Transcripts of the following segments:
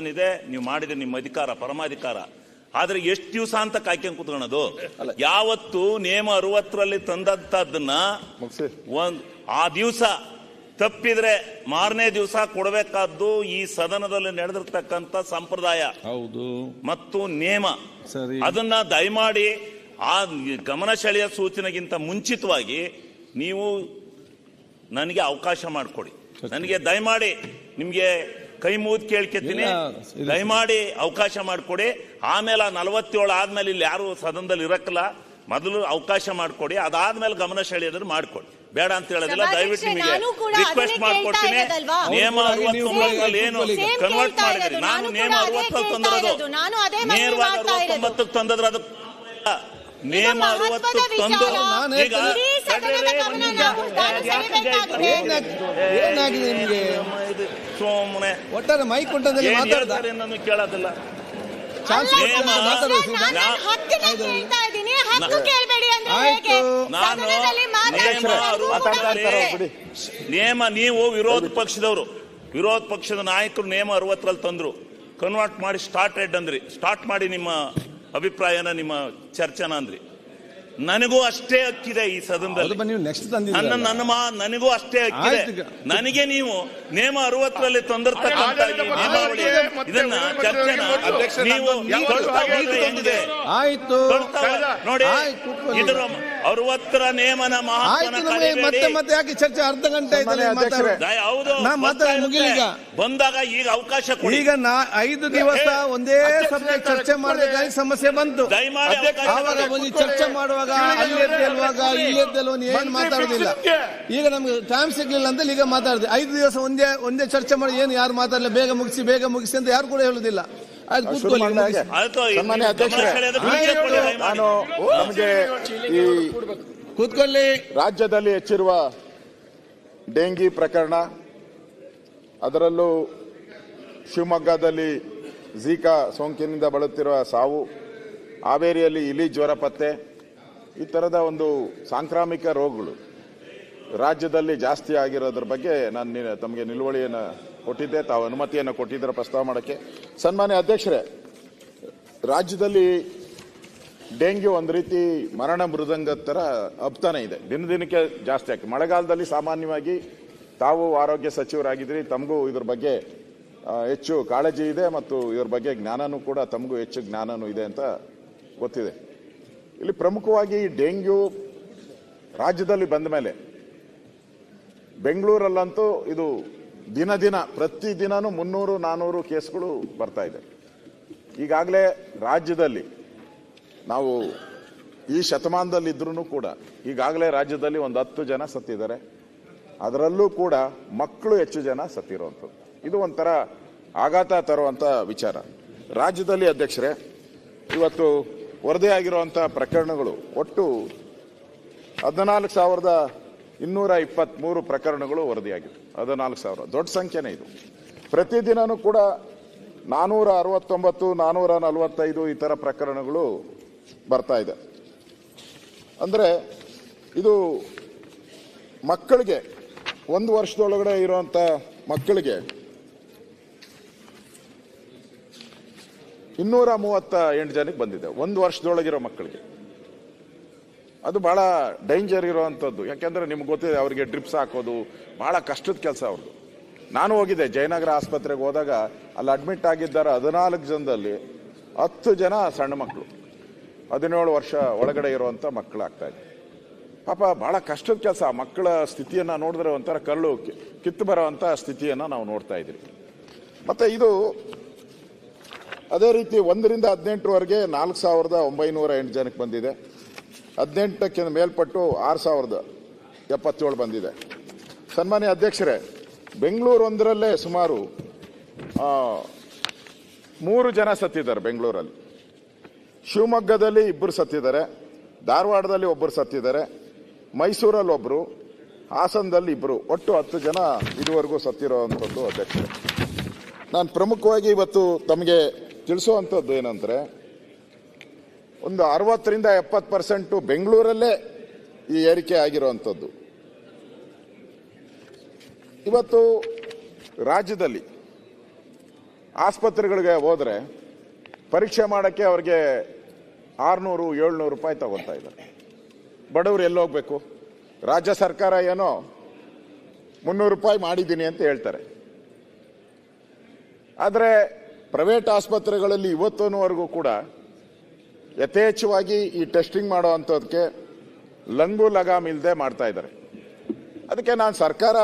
ಇದೆ ನೀವು ಮಾಡಿದ್ರೆ ನಿಮ್ಮ ಅಧಿಕಾರ ಪರಮಾಧಿಕಾರ. ಆದ್ರೆ ಎಷ್ಟು ದಿವಸ ಅಂತ ಕಾಯ್ಕೊಂಡು ಕುತ್ಕೊಳ್ಳೋದು ಯಾವತ್ತು ನೇಮ ಅರವತ್ತರಲ್ಲಿ ತಂದಂತದನ್ನ ಒಂದ್ ಆ ದಿವಸ ತಪ್ಪಿದ್ರೆ ಮಾರನೇ ದಿವಸ ಕೊಡಬೇಕಾದ್ದು ಈ ಸದನದಲ್ಲಿ ನಡೆದಿರ್ತಕ್ಕಂಥ ಸಂಪ್ರದಾಯ. ಹೌದು. ಮತ್ತು ನೇಮ ಸರಿ. ಅದನ್ನ ದಯಮಾಡಿ ಆ ಗಮನ ಸೆಳೆಯ ಸೂಚನೆಗಿಂತ ಮುಂಚಿತವಾಗಿ ನೀವು ನನಗೆ ಅವಕಾಶ ಮಾಡಿಕೊಡಿ. ನನಗೆ ದಯಮಾಡಿ ನಿಮ್ಗೆ ಕೈ ಮುಗಿದು ಕೇಳ್ಕೊತೀನಿ ದಯಮಾಡಿ ಅವಕಾಶ ಮಾಡಿಕೊಡಿ. ಆಮೇಲೆ ನಲವತ್ತೇಳು ಆದ್ಮೇಲೆ ಇಲ್ಲಿ ಯಾರು ಸದನದಲ್ಲಿ ಇರಕ್ಕಲ್ಲ. ಮೊದಲು ಅವಕಾಶ ಮಾಡಿಕೊಡಿ. ಅದಾದ್ಮೇಲೆ ಗಮನ ಸೆಳೆಯೋದ್ರೆ ಮಾಡಿಕೊಡಿ. ಬೇಡ ಅಂತ ಹೇಳೋದಿಲ್ಲ. ದಯವಿಟ್ಟು ನಿಮಗೆ ನಾನು ಕೂಡ ರಿಕ್ವೆಸ್ಟ್ ಮಾಡ್ಕೊಡ್ತೀನಿ. ಹೌದು, ಅರವತ್ತೊಂಬತ್ತರಲ್ಲಿ ಏನು ಕನ್ವರ್ಟ್ ಮಾಡಿದ್ರಿ. ನಾನು ನಿಯಮ ಕೇಳ್ತಾ ತಂದಿರೋದು ನಾನು ಅದೇ ನೇರವಾಗಿ ಮಾಡ್ತಾ ಇರೋದು. ಅರವತ್ತೊಂಬತ್ತಕ್ಕೆ ತಂದದ್ರ ಅದು ನೇಮ ಅರವತ್ತು ತಂದು. ನಾನು ಈಗ. ಏನಾಗಿದೆ ನಿಮಗೆ? ಇದು ಸುಮ್ಮನೆ ಒಟ್ಟಾರೆ ಮೈಕ್ ಕೊಟ್ಟಂದಲ್ಲಿ ಮಾತಾಡ್ದ? ಹೇಳ್ತಾರೆ ಕೇಳೋದಿಲ್ಲ. ನೇಮ ನಾನು ನಾನು ನೀವು ವಿರೋಧ ಪಕ್ಷದವರು. ವಿರೋಧ ಪಕ್ಷದ ನಾಯಕರು ನೇಮ ಅರವತ್ತರಲ್ಲಿ ತಂದ್ರು. ಕನ್ವರ್ಟ್ ಮಾಡಿ ಸ್ಟಾರ್ಟ್ ರೆಡ್ ಅಂದ್ರಿ. ಸ್ಟಾರ್ಟ್ ಮಾಡಿ ನಿಮ್ಮ ಅಭಿಪ್ರಾಯನ ನಿಮ್ಮ ಚರ್ಚೆನ ಅಂದ್ರಿ. ನನಗೂ ಅಷ್ಟೇ ಹಕ್ಕಿದೆ ಈ ಸದನದಲ್ಲಿ. ಹೌದು, ನೀವು ನೆಕ್ಸ್ಟ್ ನನ್ನ ನನ್ನ ಮಾ ನನಗೂ ಅಷ್ಟೇ ಹಕ್ಕಿದೆ. ಆಯ್ತು ನನಗೆ ನೀವು ನೇಮ ಅರವತ್ತರಲ್ಲಿ ತಂದಿರ್ತಕ್ಕಂಥ ಈ ನಿಯಮಾವಳಿ ಇದನ್ನ ಚರ್ಚೆನ ನೀವು ತೊಳ್ತಾ ಹೋದ್ರೆ ಹೆಂಗಿದೆ? ಆಯ್ತು. ತೊಳ್ತಾ ಹೋದ್ರೆ- ನೋಡಿ ಆಯ್ತು, ಕೂತ್ಕೊಳ್ಳಿ. ಇದರ ಅರವತ್ತರ ನೇಮನ ಮಹತ್ವನ ಆಯ್ತು ನಮಗೆ ಮತ್ತೆ ಕಲಿಬೇಡಿ. ಮತ್ತೆ ಯಾಕೆ ಚರ್ಚೆ ಅರ್ಧ ಗಂಟೆ ಆಯ್ತಲ್ಲ ಸನ್ಮಾನ್ಯ ಮಾತಾಡೋ ಅಧ್ಯಕ್ಷರೇ. ದಯ- ಹೌದು ನಾ ಮಾತಾಡಿ ಗೊತ್ತಾಗುತ್ತೆ. ಮುಗಿಲಿ ಬಂದಾಗ ಈಗ ಅವಕಾಶ ಕೊಡಿ. ಈಗ ನಾ ಐದು ದಿವಸ ಒಂದೇ ಸಭೆ ಚರ್ಚೆ ಮಾಡಬೇಕಾಗಿ ಸಮಸ್ಯೆ ಬಂತು. ದಯಮಾಡಿ ಅವಕಾಶ ಆವಾಗ ಕೊಡಿ. ಒಂದು ಚರ್ಚೆ ಮಾಡುವಾಗ ಏನು ಮಾತಾಡೋದಿಲ್ಲ. ಈಗ ನಮ್ಗೆ ಟೈಮ್ ಸಿಗ್ಲಿಲ್ಲ ಅಂತ ಈಗ ಮಾತಾಡಿದೆ. ಐದು ದಿವಸ ಒಂದೇ ಒಂದೇ ಚರ್ಚೆ ಮಾಡಿ ಏನು ಯಾರು ಮಾತಾಡಲಿ ಬೇಗ ಮುಗಿಸಿ ಬೇಗ ಮುಗಿಸಿ ಅಂತ ಯಾರು ಕೂಡ ಹೇಳುದಿಲ್ಲ. ಸನ್ಮಾನ್ಯ ಅಧ್ಯಕ್ಷರೇ. ನಾನು ನಮಗೆ ಈ ಕೂತ್ಕೊಳ್ಳಿ. ರಾಜ್ಯದಲ್ಲಿ ಹೆಚ್ಚಿರುವ ಡೆಂಗಿ ಪ್ರಕರಣ ಅದರಲ್ಲೂ ಶಿವಮೊಗ್ಗದಲ್ಲಿ ಝೀಕಾ ಸೋಂಕಿನಿಂದ ಬಳುತ್ತಿರುವ ಸಾವು ಹಾವೇರಿಯಲ್ಲಿ ಇಲಿ ಜ್ವರ ಪತ್ತೆ ಈ ಥರದ ಒಂದು ಸಾಂಕ್ರಾಮಿಕ ರೋಗಗಳು ರಾಜ್ಯದಲ್ಲಿ ಜಾಸ್ತಿ ಆಗಿರೋದ್ರ ಬಗ್ಗೆ ನಾನು ತಮಗೆ ನಿಲುವಳಿಯನ್ನು ಕೊಟ್ಟಿದ್ದೆ, ತಾವು ಅನುಮತಿಯನ್ನು ಕೊಟ್ಟಿದ್ದರ ಪ್ರಸ್ತಾವ ಮಾಡೋಕ್ಕೆ. ಸನ್ಮಾನ್ಯ ಅಧ್ಯಕ್ಷರೇ, ರಾಜ್ಯದಲ್ಲಿ ಡೆಂಗ್ಯೂ ಒಂದು ರೀತಿ ಮರಣ ಮೃದಂಗ ಥರ ಹಬ್ತಾನೆ ಇದೆ. ದಿನ ದಿನಕ್ಕೆ ಜಾಸ್ತಿ ಆಗ್ತದೆ. ಮಳೆಗಾಲದಲ್ಲಿ ಸಾಮಾನ್ಯವಾಗಿ ತಾವು ಆರೋಗ್ಯ ಸಚಿವರಾಗಿದ್ದೀರಿ ತಮಗೂ ಇದ್ರ ಬಗ್ಗೆ ಹೆಚ್ಚು ಕಾಳಜಿ ಇದೆ ಮತ್ತು ಇದ್ರ ಬಗ್ಗೆ ಜ್ಞಾನನೂ ಕೂಡ ತಮಗೂ ಹೆಚ್ಚು ಜ್ಞಾನನೂ ಇದೆ ಅಂತ ಗೊತ್ತಿದೆ. ಇಲ್ಲಿ ಪ್ರಮುಖವಾಗಿ ಡೆಂಗ್ಯೂ ರಾಜ್ಯದಲ್ಲಿ ಬಂದ ಮೇಲೆ ಬೆಂಗಳೂರಲ್ಲಂತೂ ಇದು ದಿನ ದಿನ, ಪ್ರತಿ ದಿನನೂ ಮುನ್ನೂರು ನಾನ್ನೂರು ಕೇಸ್ಗಳು ಬರ್ತಾ ಇದೆ. ಈಗಾಗಲೇ ರಾಜ್ಯದಲ್ಲಿ ನಾವು ಈ ಶತಮಾನದಲ್ಲಿ ಇದ್ರೂ ಕೂಡ, ಈಗಾಗಲೇ ರಾಜ್ಯದಲ್ಲಿ ಒಂದು ಹತ್ತು ಜನ ಸತ್ತಿದ್ದಾರೆ. ಅದರಲ್ಲೂ ಕೂಡ ಮಕ್ಕಳು ಹೆಚ್ಚು ಜನ ಸತ್ತಿರುವಂಥದ್ದು ಇದು ಒಂಥರ ಆಘಾತ ತರುವಂಥ ವಿಚಾರ. ರಾಜ್ಯದಲ್ಲಿ ಅಧ್ಯಕ್ಷರೇ, ಇವತ್ತು ವರದಿಯಾಗಿರುವಂಥ ಪ್ರಕರಣಗಳು ಒಟ್ಟು ಹದಿನಾಲ್ಕು ಸಾವಿರದ ಇನ್ನೂರ ಇಪ್ಪತ್ತ್ಮೂರು ಪ್ರಕರಣಗಳು ವರದಿಯಾಗಿವೆ ಹದಿನಾಲ್ಕು ಸಾವಿರ. ದೊಡ್ಡ ಸಂಖ್ಯೆನೇ ಇದು. ಪ್ರತಿದಿನವೂ ಕೂಡ ನಾನೂರ ಅರವತ್ತೊಂಬತ್ತು, ನಾನೂರ ನಲವತ್ತೈದು ಈ ಥರ ಪ್ರಕರಣಗಳು ಬರ್ತಾ ಇದೆ. ಅಂದರೆ ಇದು ಮಕ್ಕಳಿಗೆ, ಒಂದು ವರ್ಷದೊಳಗಡೆ ಇರುವಂಥ ಮಕ್ಕಳಿಗೆ ಇನ್ನೂರ ಮೂವತ್ತ ಎಂಟು ಜನಕ್ಕೆ ಬಂದಿದೆ. ಒಂದು ವರ್ಷದೊಳಗಿರೋ ಮಕ್ಕಳಿಗೆ. ಅದು ಭಾಳ ಡೇಂಜರ್ ಇರುವಂಥದ್ದು. ಯಾಕೆಂದ್ರೆ ನಿಮ್ಗೆ ಗೊತ್ತಿದೆ, ಅವರಿಗೆ ಡ್ರಿಪ್ಸ್ ಹಾಕೋದು ಭಾಳ ಕಷ್ಟದ ಕೆಲಸ ಅವ್ರದ್ದು. ನಾನು ಹೋಗಿದ್ದೆ, ಜಯನಗರ ಆಸ್ಪತ್ರೆಗೆ ಹೋದಾಗ, ಅಲ್ಲಿ ಅಡ್ಮಿಟ್ ಆಗಿದ್ದಾರೆ ಹದಿನಾಲ್ಕು ಜನದಲ್ಲಿ ಹತ್ತು ಜನ ಸಣ್ಣ ಮಕ್ಕಳು. ಹದಿನೇಳು ವರ್ಷ ಒಳಗಡೆ ಇರುವಂಥ ಮಕ್ಕಳಾಗ್ತಾ ಇದೆ ಪಾಪ ಭಾಳ ಕಷ್ಟದ ಕೆಲಸ. ಮಕ್ಕಳ ಸ್ಥಿತಿಯನ್ನು ನೋಡಿದ್ರೆ ಒಂಥರ ಕಲ್ಲು ಕಿತ್ತು ಬರೋವಂಥ ಸ್ಥಿತಿಯನ್ನು ನಾವು ನೋಡ್ತಾ ಇದ್ದೀವಿ ಮತ್ತು ಇದು ಅದೇ ರೀತಿ ಒಂದರಿಂದ ಹದಿನೆಂಟರವರೆಗೆ ನಾಲ್ಕು ಸಾವಿರದ ಒಂಬೈನೂರ ಎಂಟು ಜನಕ್ಕೆ ಬಂದಿದೆ. ಹದಿನೆಂಟಕ್ಕೆ ಮೇಲ್ಪಟ್ಟು ಆರು ಸಾವಿರದ ಎಪ್ಪತ್ತೇಳು ಬಂದಿದೆ. ಸನ್ಮಾನ್ಯ ಅಧ್ಯಕ್ಷರೇ, ಬೆಂಗಳೂರು ಒಂದರಲ್ಲೇ ಸುಮಾರು ಮೂರು ಜನ ಸತ್ತಿದ್ದಾರೆ ಬೆಂಗಳೂರಲ್ಲಿ. ಶಿವಮೊಗ್ಗದಲ್ಲಿ ಇಬ್ಬರು ಸತ್ತಿದ್ದಾರೆ, ಧಾರವಾಡದಲ್ಲಿ ಒಬ್ಬರು ಸತ್ತಿದ್ದಾರೆ, ಮೈಸೂರಲ್ಲಿ ಒಬ್ಬರು ಹಾಸನದಲ್ಲಿ ಇಬ್ಬರು ಒಟ್ಟು ಹತ್ತು ಜನ ಇದುವರೆಗೂ ಸತ್ತಿರೋ ಅಂಥದ್ದು ಅಧ್ಯಕ್ಷರೇ. ನಾನು ಪ್ರಮುಖವಾಗಿ ಇವತ್ತು ತಮಗೆ ತಿಳಿಸುವಂಥದ್ದು ಏನಂದರೆ, ಒಂದು ಅರವತ್ತರಿಂದ ಎಪ್ಪತ್ತು ಪರ್ಸೆಂಟು ಬೆಂಗಳೂರಲ್ಲೇ ಈ ಏರಿಕೆ ಆಗಿರುವಂಥದ್ದು. ಇವತ್ತು ರಾಜ್ಯದಲ್ಲಿ ಆಸ್ಪತ್ರೆಗಳಿಗೆ ಹೋದರೆ ಪರೀಕ್ಷೆ ಮಾಡೋಕ್ಕೆ ಅವ್ರಿಗೆ ಆರುನೂರು, ಏಳ್ನೂರು ರೂಪಾಯಿ ತಗೊತಾ ಇದ್ದಾರೆ. ಬಡವರು ಎಲ್ಲಿ ಹೋಗಬೇಕು? ರಾಜ್ಯ ಸರ್ಕಾರ ಏನೋ ಮುನ್ನೂರು ರೂಪಾಯಿ ಮಾಡಿದ್ದೀನಿ ಅಂತ ಹೇಳ್ತಾರೆ. ಆದರೆ ಪ್ರೈವೇಟ್ ಆಸ್ಪತ್ರೆಗಳಲ್ಲಿ ಇವತ್ತೂವರೆಗೂ ಕೂಡ ಯಥೇಚ್ಛವಾಗಿ ಈ ಟೆಸ್ಟಿಂಗ್ ಮಾಡೋ ಅಂಥದ್ದಕ್ಕೆ ಲಂಗು ಲಗಾಮ್ ಇಲ್ಲದೆ ಮಾಡ್ತಾ ಇದ್ದಾರೆ. ಅದಕ್ಕೆ ನಾನು ಸರ್ಕಾರ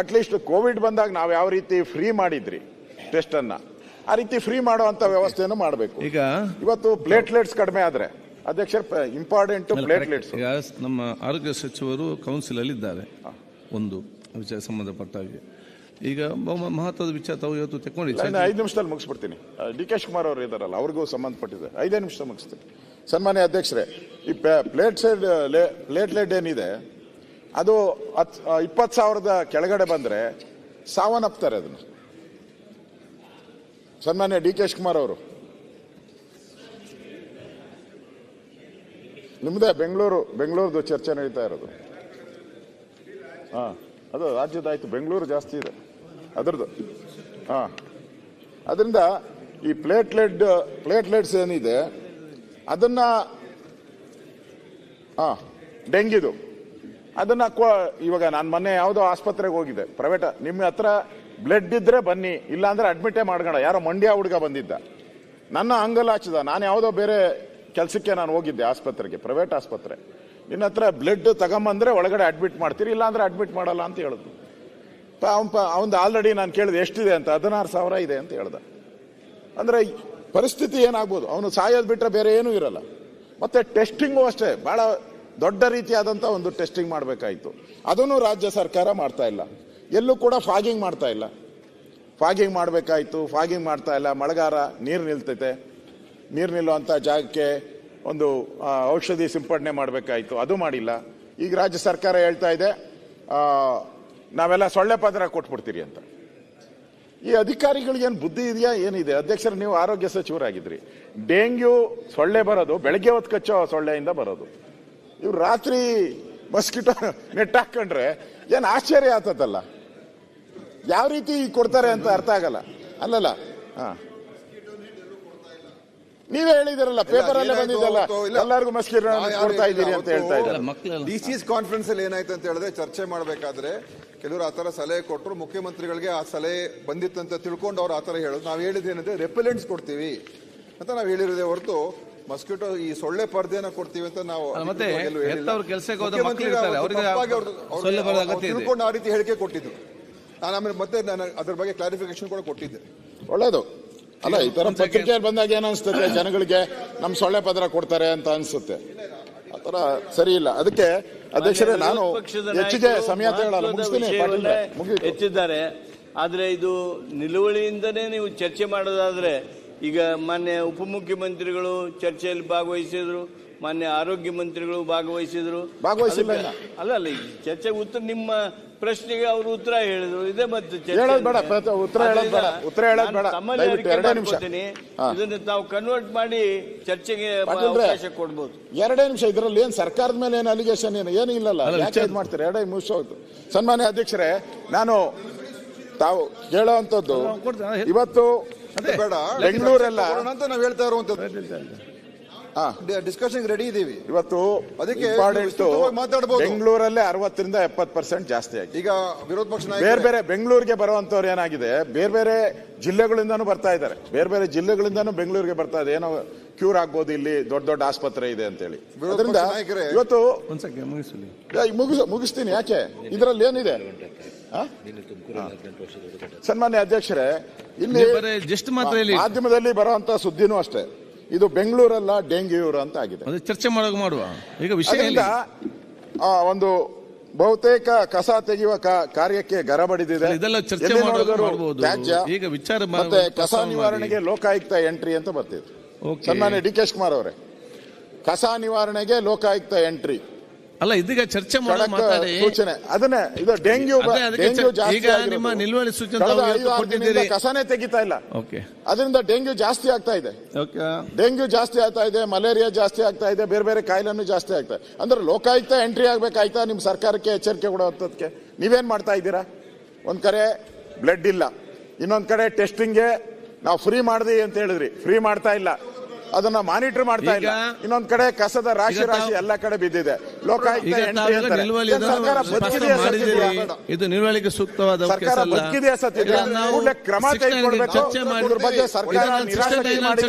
ಅಟ್ಲೀಸ್ಟ್ ಕೋವಿಡ್ ಬಂದಾಗ ನಾವು ಯಾವ ರೀತಿ ಫ್ರೀ ಮಾಡಿದ್ರಿ ಟೆಸ್ಟನ್ನು ಆ ರೀತಿ ಫ್ರೀ ಮಾಡೋ ಅಂಥ ವ್ಯವಸ್ಥೆಯನ್ನು ಮಾಡಬೇಕು. ಈಗ ಇವತ್ತು ಪ್ಲೇಟ್ಲೆಟ್ಸ್ ಕಡಿಮೆ ಆದರೆ ಅಧ್ಯಕ್ಷರ ಇಂಪಾರ್ಟೆಂಟ್ ಪ್ಲೇಟ್ಲೆಟ್ಸ್ ಈಗ ನಮ್ಮ ಆರೋಗ್ಯ ಸಚಿವರು ಕೌನ್ಸಿಲ್ ಅಲ್ಲಿ ಇದ್ದಾರೆ ಒಂದು ವಿಚಾರ ಸಂಬಂಧಪಟ್ಟ ಹಾಗೆ. ಈಗ ಮಹತ್ವದ ವಿಚಾರ ತಾವು ಇವತ್ತು ನಾನು ಐದು ನಿಮಿಷದಲ್ಲಿ ಮುಗಿಸ್ಬಿಡ್ತೀನಿ. ಡಿ ಕೆ ಶಿವಕುಮಾರ್ ಅವರು ಇದ್ದಾರಲ್ಲ ಅವ್ರಿಗೂ ಸಂಬಂಧಪಟ್ಟಿದೆ ಐದೇ ನಿಮಿಷ ಮುಗಿಸ್ತೀನಿ. ಸನ್ಮಾನ್ಯ ಅಧ್ಯಕ್ಷರೇ, ಈ ಪ್ಲೇಟ್ ಸೈಡ್ ಪ್ಲೇಟ್ಲೆಟ್ ಏನಿದೆ, ಅದು ಹತ್ ಇಪ್ಪತ್ತು ಸಾವಿರದ ಕೆಳಗಡೆ ಬಂದರೆ ಸಾವನ್ನಪ್ತಾರೆ ಅದನ್ನು. ಸನ್ಮಾನ್ಯ ಡಿ ಕೆ ಶಿವಕುಮಾರ್ ಅವರು ನಿಮ್ಮದೇ ಬೆಂಗಳೂರು, ಬೆಂಗಳೂರದು ಚರ್ಚೆ ನಡೀತಾ ಇರೋದು. ಹಾಂ, ಅದು ರಾಜ್ಯದಾಯಿತು ಬೆಂಗಳೂರು ಜಾಸ್ತಿ ಇದೆ. ಅದರದ್ದು. ಹಾಂ. ಅದರಿಂದ ಈ ಪ್ಲೇಟ್ಲೆಟ್ ಪ್ಲೇಟ್ಲೆಟ್ಸ್ ಏನಿದೆ, ಅದನ್ನ, ಹಾಂ, ಡೆಂಗಿದು. ಅದನ್ನ ಇವಾಗ ನಾನು ಮೊನ್ನೆ ಯಾವುದೋ ಆಸ್ಪತ್ರೆಗೆ ಹೋಗಿದ್ದೆ. ಪ್ರೈವೇಟ್ ನಿಮ್ಮ ಹತ್ರ ಬ್ಲಡ್ ಇದ್ರೆ ಬನ್ನಿ, ಇಲ್ಲಾಂದ್ರೆ ಅಡ್ಮಿಟೇ ಮಾಡ್ಕೋಣ ಯಾರೋ ಮಂಡ್ಯ ಹುಡುಗ ಬಂದಿದ್ದ. ನನ್ನ ಅಂಗಲ್ ಹಚ್ಚಿದ ನಾನು ಯಾವುದೋ ಬೇರೆ ಕೆಲಸಕ್ಕೆ ನಾನು ಹೋಗಿದ್ದೆ ಆಸ್ಪತ್ರೆಗೆ ಪ್ರೈವೇಟ್ ಆಸ್ಪತ್ರೆ. ನಿನ್ನ ಹತ್ರ ಬ್ಲಡ್ ತಗೊಂಬಂದ್ರೆ ಒಳಗಡೆ ಅಡ್ಮಿಟ್ ಮಾಡ್ತೀರಿ, ಇಲ್ಲಾಂದ್ರೆ ಅಡ್ಮಿಟ್ ಮಾಡಲ್ಲ ಅಂತ ಹೇಳಿದ್ರು. ಅವನ್ ಅವನ್ ಆಲ್ರೆಡಿ ನಾನು ಕೇಳಿದೆ, ಎಷ್ಟಿದೆ ಅಂತ, ಹದಿನಾರು ಸಾವಿರ ಇದೆ ಅಂತ ಹೇಳ್ದ. ಅಂದ್ರೆ ಪರಿಸ್ಥಿತಿ ಏನಾಗ್ಬೋದು? ಅವನು ಸಾಯೋದು ಬಿಟ್ಟರೆ ಬೇರೆ ಏನೂ ಇರಲ್ಲ. ಮತ್ತೆ ಟೆಸ್ಟಿಂಗು ಅಷ್ಟೇ, ಬಹಳ ದೊಡ್ಡ ರೀತಿಯಾದಂಥ ಒಂದು ಟೆಸ್ಟಿಂಗ್ ಮಾಡಬೇಕಾಯಿತು. ಅದನ್ನು ರಾಜ್ಯ ಸರ್ಕಾರ ಮಾಡ್ತಾ ಇಲ್ಲ. ಎಲ್ಲೂ ಕೂಡ ಫಾಗಿಂಗ್ ಮಾಡ್ತಾ ಇಲ್ಲ. ಫಾಗಿಂಗ್ ಮಾಡಬೇಕಾಯಿತು ಫಾಗಿಂಗ್ ಮಾಡ್ತಾ ಇಲ್ಲ. ಮಳೆಗಾರ ನೀರು ನಿಲ್ತೈತೆ. ನೀರು ನಿಲ್ಲುವಂಥ ಜಾಗಕ್ಕೆ ಒಂದು ಔಷಧಿ ಸಿಂಪಡಣೆ ಮಾಡಬೇಕಾಯಿತು. ಅದು ಮಾಡಿಲ್ಲ. ಈಗ ರಾಜ್ಯ ಸರ್ಕಾರ ಹೇಳ್ತಾ ಇದೆ ನಾವೆಲ್ಲ ಸೊಳ್ಳೆ ಪದ್ರ ಕೊಟ್ಬಿಡ್ತೀರಿ ಅಂತ. ಈ ಅಧಿಕಾರಿಗಳಿಗೇನು ಬುದ್ಧಿ ಇದೆಯಾ? ಏನಿದೆ? ಅಧ್ಯಕ್ಷರು, ನೀವು ಆರೋಗ್ಯ ಸಚಿವರಾಗಿದ್ರಿ ಡೆಂಗ್ಯೂ ಸೊಳ್ಳೆ ಬರೋದು, ಬೆಳಗ್ಗೆ ಹೊತ್ತು ಕಚ್ಚೋ ಸೊಳ್ಳೆಯಿಂದ ಬರೋದು. ಇವ್ರು ರಾತ್ರಿ ಮಸ್ಕಿಟೋ ನೆಟ್ ಹಾಕೊಂಡ್ರೆ ಏನು ಆಶ್ಚರ್ಯ ಆತದಲ್ಲ ಯಾವ ರೀತಿ ಕೊಡ್ತಾರೆ ಅಂತ ಅರ್ಥ ಆಗಲ್ಲ. ಅಲ್ಲಲ್ಲ? ಹಾ. ನೀವೇ ಹೇಳಿದಿರಲ್ಲ ಪೇಪರ್ ಅಲ್ಲೇ ಬಂದಿದ್ದಲ್ಲ. ಎಲ್ಲರಿಗೂ ಮಸ್ಕಿ ಕೊಡ್ತಾ ಇದ್ದೀರಿ ಅಂತ ಹೇಳ್ತಾ. ಇದ್ದಾರೆ. ಡಿ ಸಿ ಕಾನ್ಫರೆನ್ಸ್ ಅಲ್ಲಿ ಏನಾಯ್ತು ಅಂತ ಹೇಳಿದ್ರೆ ಚರ್ಚೆ ಮಾಡಬೇಕಾದ್ರೆ ಕೆಲವರು ಆತರ ಸಲಹೆ ಕೊಟ್ಟರು ಮುಖ್ಯಮಂತ್ರಿಗಳಿಗೆ ಆ ಸಲಹೆ ಬಂದಿತ್ತು ಅಂತ ತಿಳ್ಕೊಂಡು ಅವ್ರು ಆತರ ಹೇಳೋದು. ನಾವು ಹೇಳಿದ್ದೇನೆಂದ್ರೆ ರೆಪೆಲೆಂಟ್ಸ್ ಕೊಡ್ತೀವಿ ಅಂತ ನಾವು ಹೇಳಿರೋದೇ ಹೊರತು ಮಸ್ಕಿಟೋ ಈ ಸೊಳ್ಳೆ ಪರ್ದೆನ ಕೊಡ್ತೀವಿ ಅಂತ ನಾವು. ತಿಳ್ಕೊಂಡು ಆ ರೀತಿ ಹೇಳಿಕೆ ಕೊಟ್ಟಿದ್ದು. ನಾನು ಆಮೇಲೆ ಮತ್ತೆ ನಾನು ಅದ್ರ ಬಗ್ಗೆ ಕ್ಲಾರಿಫಿಕೇಶನ್ ಕೂಡ ಕೊಟ್ಟಿದ್ದೆ. ಒಳ್ಳೇದು. ಅಲ್ಲ ಈ ತರ ಪತ್ರಿಕೆಯಲ್ಲಿ ಬಂದಾಗ ಏನ್ ಜನಗಳಿಗೆ ನಮ್ ಸೊಳ್ಳೆ ಪದ್ರ ಕೊಡ್ತಾರೆ ಅಂತ ಅನ್ಸುತ್ತೆ. ಆತರ ಸರಿ ಇಲ್ಲ. ಅದಕ್ಕೆ ಅಧ್ಯಕ್ಷರೇ ನಾನು ಹೆಚ್ಚಿದೆ ಹೆಚ್ಚಿಗೆ ಸಮಯ ಹೆಚ್ಚಿದ್ದಾರೆ. ಆದ್ರೆ ಇದು ನಿಲುವಳಿಯಿಂದನೇ ನೀವು ಚರ್ಚೆ ಮಾಡೋದಾದ್ರೆ ಈಗ ಮಾನ್ಯ ಉಪಮುಖ್ಯಮಂತ್ರಿಗಳು ಚರ್ಚೆಯಲ್ಲಿ ಭಾಗವಹಿಸಿದ್ರು. ಮಾನ್ಯ ಆರೋಗ್ಯ ಮಂತ್ರಿಗಳು ಭಾಗವಹಿಸಿದ್ರು. ಭಾಗವಹಿಸಿಲ್ಲ. ಅಲ್ಲ ಅಲ್ಲ ಈ ಚರ್ಚೆಗೆ ಉತ್ತರ ನಿಮ್ಮ ಪ್ರಶ್ನೆಗೆ ಅವರು ಉತ್ತರ ಹೇಳಿದ್ರು. ಇದೇ ಮತ್ತೆ ಚರ್ಚೆ ಬೇಡ, ಉತ್ತರ ಹೇಳೋದ್ ಬೇಡ, ಉತ್ತರ ನಿಮಿಷ. ಇದನ್ನ ತಾವು ಕನ್ವರ್ಟ್ ಮಾಡಿ ಚರ್ಚೆಗೆ. ಅವಕಾಶ ಕೊಡ್ಬೋದು. ಎರಡೇ ನಿಮಿಷ ಇದ್ರಲ್ಲಿ ಏನ್ ಸರ್ಕಾರದ ಮೇಲೆ ಏನು ಅಲಿಗೇಷನ್ ಏನು? ಏನು ಇಲ್ಲಲ್ಲ. ಯಾಕೆ ಮಾಡ್ತಾರೆ? ಎರಡೇ ಮುಗಿಸೋದು ಸನ್ಮಾನ್ಯ ಅಧ್ಯಕ್ಷರೇ ನಾನು ತಾವು ಕೇಳೋವಂಥದ್ದು ಇವತ್ತು ಇವತ್ತು ಬೇಡ ಬೆಂಗಳೂರೆಲ್ಲ ಅಂತ ನಾವು ಹೇಳ್ತಾ ಇರುವಂತದ್ದು ಡಿಸ್ಕಷನ್ ರೆಡಿ ಇದೀವಿ. ಇವತ್ತು ಅದಕ್ಕೆ ಇಂಪಾರ್ಟೆಂಟ್ ಮಾತಾಡಬಹುದು ಮಾತಾಡ್ಬೋದು. ಬೆಂಗಳೂರಲ್ಲೇ ಅರವತ್ತರಿಂದ ಎಪ್ಪತ್ ಪರ್ಸೆಂಟ್ ಜಾಸ್ತಿ ಆಗಿದೆ. ಈಗ ವಿರೋಧ ಪಕ್ಷ ಬೇರೆ ಬೇರೆ ಬೆಂಗಳೂರಿಗೆ ಬರುವಂತವ್ರು ಏನಾಗಿದೆ? ಬೇರೆ ಬೇರೆ ಜಿಲ್ಲೆಗಳಿಂದಾನು ಬರ್ತಾ ಇದ್ದಾರೆ. ಬೇರೆ ಬೇರೆ ಜಿಲ್ಲೆಗಳಿಂದಾನು ಬೆಂಗಳೂರಿಗೆ ಬರ್ತಾ ಇದೆ. ಏನೋ ಕ್ಯೂರ್ ಆಗ್ಬೋದು ಇಲ್ಲಿ ದೊಡ್ಡ ದೊಡ್ಡ ಆಸ್ಪತ್ರೆ ಇದೆ ಅಂತೇಳಿ. ವಿರೋಧ ಅದರಿಂದ ಇವತ್ತು ಮುಗಿಸ್ ಮುಗಿಸ್ತೀನಿ ಯಾಕೆ? ಇದರಲ್ಲಿ ಏನಿದೆ. ಸನ್ಮಾನ್ಯ ಅಧ್ಯಕ್ಷರೇ ಇಲ್ಲಿ ಜಸ್ಟ್ ಮಾತ್ರ ಇಲ್ಲಿ ಮಾಧ್ಯಮದಲ್ಲಿ ಬರುವಂತ ಸುದ್ದಿನೂ ಅಷ್ಟೇ. ಇದು ಬೆಂಗಳೂರಲ್ಲ ಡೆಂಗ್ಯೂರ್ ಅಂತ ಆಗಿದೆ ಅದು ಚರ್ಚೆ ಮಾಡುವಾಗ ಮಾಡುವ ಈಗ ವಿಷಯ ಅದರಿಂದ ಆ, ಒಂದು ಬಹುತೇಕ ಕಸ ತೆಗೆಯುವ ಕಾ- ಕಾರ್ಯಕ್ಕೆ ಗರ ಬಡಿದಿದೆ ಇದೆಲ್ಲ ಚರ್ಚೆ ಎಲ್ಲಿ ಮಾಡುವಾಗ ನೋಡಿದರೂ ಮಾಡ್ಬೋದು. ತ್ಯಾಜ್ಯ ಈಗ ವಿಚಾರ ಮಾ- ಮತ್ತೆ ಕಸ ಪ್ರಸ್ತಾವ ಮಾಡಿ. ನಿವಾರಣೆಗೆ ಲೋಕಾಯುಕ್ತ ಎಂಟ್ರಿ ಅಂತ ಬರ್ತಿದೆ. ಸನ್ಮಾನ್ಯ ಡಿ ಕೆ ಶಿವಕುಮಾರ್ ಅವರೇ ಕಸ ನಿವಾರಣೆಗೆ ಲೋಕಾಯುಕ್ತ ಎಂಟ್ರಿ ಅಲ್ಲ ಇದೀಗ ಚರ್ಚೆ ಮಾಡೋ ಮಾತಾಡಿ. ಸೂಚನೆ. ಅದನ್ನೇ ಇದು ಡೆಂಗ್ಯೂ ಜಾಸ್ತಿ ಈಗ ನಿಮ್ಮ ನಿಲುವಳಿ ಸೂಚನೆ. ಕಸನೇ ತೆಗಿತಾ ಇಲ್ಲ. ಓಕೆ ಅದರಿಂದ ಡೆಂಗ್ಯೂ ಜಾಸ್ತಿ ಆಗ್ತಾ ಇದೆ. ಓಕೆ ಡೆಂಗ್ಯೂ ಜಾಸ್ತಿ ಆಗ್ತಾ ಇದೆ ಮಲೇರಿಯಾ ಜಾಸ್ತಿ ಆಗ್ತಾ ಇದೆ ಬೇರೆ ಬೇರೆ ಕಾಯಿಲೆನೂ ಜಾಸ್ತಿ ಆಗ್ತಾ ಇದೆ. ಅಂದ್ರೆ ಲೋಕಾಯುಕ್ತ ಎಂಟ್ರಿ ಆಗ್ಬೇಕಾಯ್ತಾ? ನಿಮ್ಮ ಸರ್ಕಾರಕ್ಕೆ ಎಚ್ಚರಿಕೆ ಕೊಡುವಂಥದ್ದಕ್ಕೆ ನೀವೇನ್ ಮಾಡ್ತಾ ಇದ್ದೀರಾ? ಒಂದ್ ಕಡೆ ಬ್ಲಡ್ ಇಲ್ಲ. ಇನ್ನೊಂದ್ ಕಡೆ ಟೆಸ್ಟಿಂಗ್ಗೆ ನಾವು ಫ್ರೀ ಮಾಡಿದ್ವಿ ಅಂತ ಹೇಳಿದ್ರಿ. ಫ್ರೀ ಮಾಡ್ತಾ ಇಲ್ಲ. ಅದನ್ನ ಮಾನಿಟರ್ ಮಾಡ್ತಾ ಇಲ್ಲ ಇನ್ನೊಂದ್ ಕಡೆ ಕಸದ ರಾಶಿ ರಾಶಿ ಎಲ್ಲ ಕಡೆ ಬಿದ್ದಿದೆ ಲೋಕಾಯುಕ್ತ? ಇದು ನಿಲುವಳಿಗೆ ಸೂಕ್ತವಾದ ಸರ್ಕಾರ. ಬದುಕಿದೆಯಾ? ಇದನ್ನ ನಾವು ಕ್ರಮ 69 ಕೈಗೊಳ್ಬೇಕು. ಚರ್ಚೆ ಇದ್ರ ಬಗ್ಗೆ ಸರ್ಕಾರ ನಿರಾಸಕ್ತಿ ಮಾಡಿದೆ.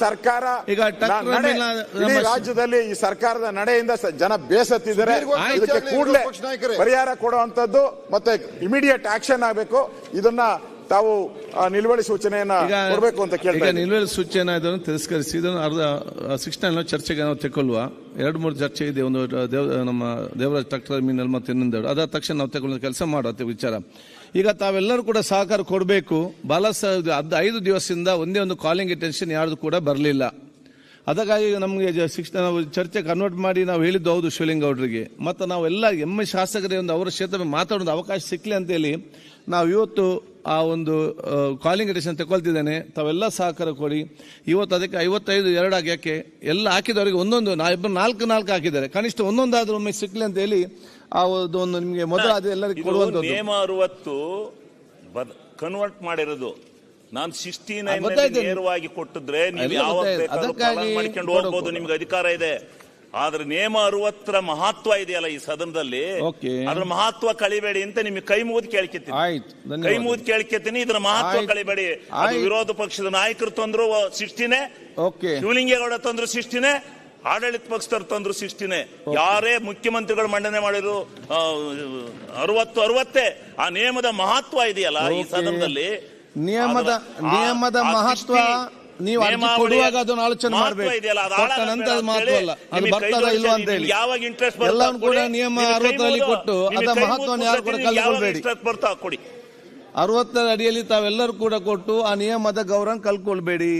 ಸರ್ಕಾರ ಇಡೀ ನಮ್ಮ- ರಾಜ್ಯದಲ್ಲಿ ಈ ಸರ್ಕಾರದ ನಡೆಯಿಂದ ಜನ ಬೇಸತ್ತಿದ್ದಾರೆ ಇದಕ್ಕೆ ಕೂಡಲೇ ಪರಿಹಾರ ಕೊಡುವಂತದ್ದು ಮತ್ತೆ ಇಮಿಡಿಯೇಟ್ ಆಕ್ಷನ್ ಆಗಬೇಕು ಇದನ್ನ ತಾವು ಆ, ನಿಲುವಳಿ ಸೂಚನೆಯನ್ನ ಈಗ ಕೊಡಬೇಕು ಅಂತ ಕೇಳ್ತಾ. ನಿಲುವಳಿ ಸೂಚನೆ ಇದನ್ನು ತಿರಸ್ಕರಿಸಿ. ಇದನ್ನು ಅರ್ಧ ಸಿಕ್ಸ್ ನೈನ್ ಚರ್ಚೆಗೆ ನಾವು ತೆಕ್ಕೊಳ್ಳುವ. ಎರಡು ಮೂರು ಚರ್ಚೆ ಇದೆ. ಒಂದು ದೇವ ನಮ್ಮ ದೇವರಾಜ್ ಡಾಕ್ಟರ್ ಮೀನಲ್ ಮತ್ತು ಇನ್ನೊಂದೆರಡು. ಅದಾದ ತಕ್ಷಣ ನಾವು ತಗೊಂಡು ಕೆಲಸ ಮಾಡುತ್ತೆ ವಿಚಾರ. ಈಗ ತಾವೆಲ್ಲರೂ ಕೂಡ ಸಹಕಾರ ಕೊಡಬೇಕು. ಬಾಲ ಅದು ಐದು ದಿವಸದಿಂದ ಒಂದೇ ಒಂದು ಕಾಲಿಂಗ್ ಅಟೆನ್ಷನ್ ಯಾರ್ದು ಕೂಡ ಬರಲಿಲ್ಲ. ಅದಕ್ಕಾಗಿ ನಮಗೆ ಶಿಕ್ಷಣ ನಾವು ಚರ್ಚೆ ಕನ್ವರ್ಟ್ ಮಾಡಿ ನಾವು ಹೇಳಿದ್ದು ಹೌದು ಶಿವಲಿಂಗ ಅವರಿಗೆ ಮತ್ತು ನಾವೆಲ್ಲ ಎಮ್ಮೆ ಶಾಸಕರೇ ಒಂದು ಅವರ ಕ್ಷೇತ್ರ ಮಾತಾಡೋದು ಅವಕಾಶ ಸಿಕ್ಕಲಿ ಅಂತೇಳಿ ನಾವು ಇವತ್ತು ಆ ಒಂದು ಕಾಲಿಂಗ್ ಎಡಿಷನ್ ತಗೊಳ್ತಿದ್ದೇನೆ ತಾವೆಲ್ಲ ಸಹಕಾರ ಕೊಡಿ. ಇವತ್ತು ಅದಕ್ಕೆ ಐವತ್ತೈದು ಎರಡು ಆಗ್ಯಾಕೆ ಎಲ್ಲ ಹಾಕಿದವರಿಗೆ ಒಂದೊಂದು ನಾ ಇಬ್ಬರು ನಾಲ್ಕು ನಾಲ್ಕು ಹಾಕಿದ್ದಾರೆ. ಕನಿಷ್ಠ ಒಂದೊಂದಾದರೂ ಒಮ್ಮೆ ಸಿಕ್ಕಲಿ ಅಂತ ಹೇಳಿ ಆ ಒಂದು ನಿಮಗೆ ಮೊದಲು ಅದು ಎಲ್ಲರಿಗೂ ಕೊಡುವಂಥದ್ದು ನೇಮ ಅರವತ್ತು ಕನ್ವರ್ಟ್ ಮಾಡಿರೋದು. ನಾನು ಸಿಕ್ಸ್ಟಿ ನೈನ್ ನೇರವಾಗಿ ಕೊಟ್ಟಿದ್ರೆ ನೀವು ಯಾವ ಮಾಡಿಕೊಂಡು ಹೋಗ್ಬೋದು ನಿಮ್ಗೆ ಅಧಿಕಾರ ಇದೆ. ಆದ್ರೆ ನೇಮ ಅರವತ್ತರ ಮಹತ್ವ ಇದೆಯಲ್ಲ ಈ ಸದನದಲ್ಲಿ. ಅದ್ರ ಮಹತ್ವ ಕಳಿಬೇಡಿ ಅಂತ ನಿಮಗೆ ಕೈ ಮುಗಿದು ಕೇಳ್ಕೆತೀನಿ. ಕೈ ಮುಗಿದ್ ಕೇಳ್ಕೊತೀನಿ ಇದ್ರ ಮಹತ್ವ. ಕಳಿಬೇಡಿ. ವಿರೋಧ ಪಕ್ಷದ ನಾಯಕರು ತಂದ್ರು ಸಿಕ್ಸ್ಟಿನೇ ಶಿವಲಿಂಗೇಗೌಡ ತಂದ್ರು ಸಿಕ್ಸ್ಟಿನೇ ಆಡಳಿತ ಪಕ್ಷದವ್ರು ತಂದ್ರು ಸಿಕ್ಸ್ಟಿನೇ ಯಾರೇ ಮುಖ್ಯಮಂತ್ರಿಗಳು ಮಂಡನೆ ಮಾಡಿದ್ರು ಅರವತ್ತು ಅರವತ್ತೇ. ಆ ನಿಯಮದ ಮಹತ್ವ ಇದೆಯಲ್ಲ ಈ ಸದನದಲ್ಲಿ? ನಿಯಮದ ನಿಯಮದ ಮಹತ್ವ ನೀವು ಅರ್ಜಿ ಕೊಡುವಾಗ ಅದನ್ನು ಆಲೋಚನೆ ಮಾಡಬೇಕು. ಕೊಟ್ಟ ನಂತರ ಮಹತ್ವ ಅಲ್ಲ. ಅದು ಬರ್ತದ ಇಲ್ಲ ಇಲ್ವಾ ಅಂತ ಹೇಳಿ ಯಾವಾಗ ಇಂಟ್ರೆಸ್ಟ್ ಎಲ್ಲವನ್ನು ಕೂಡ ನಿಯಮ ಅರ್ವತ್ತರಲ್ಲಿ ಕೊಟ್ಟು ಅದರ ಮಹತ್ವವನ್ನು ಯಾರು ಕೂಡ ಕಲ್ಕೊಳ್ಬೇಡಿ ಅರವತ್ತರ ಅಡಿಯಲ್ಲಿ ತಾವೆಲ್ಲರೂ ಕೂಡ ಕೊಟ್ಟು ಆ ನಿಯಮದ ಗೌರವ ಕಲ್ಕೊಳ್ಬೇಡಿ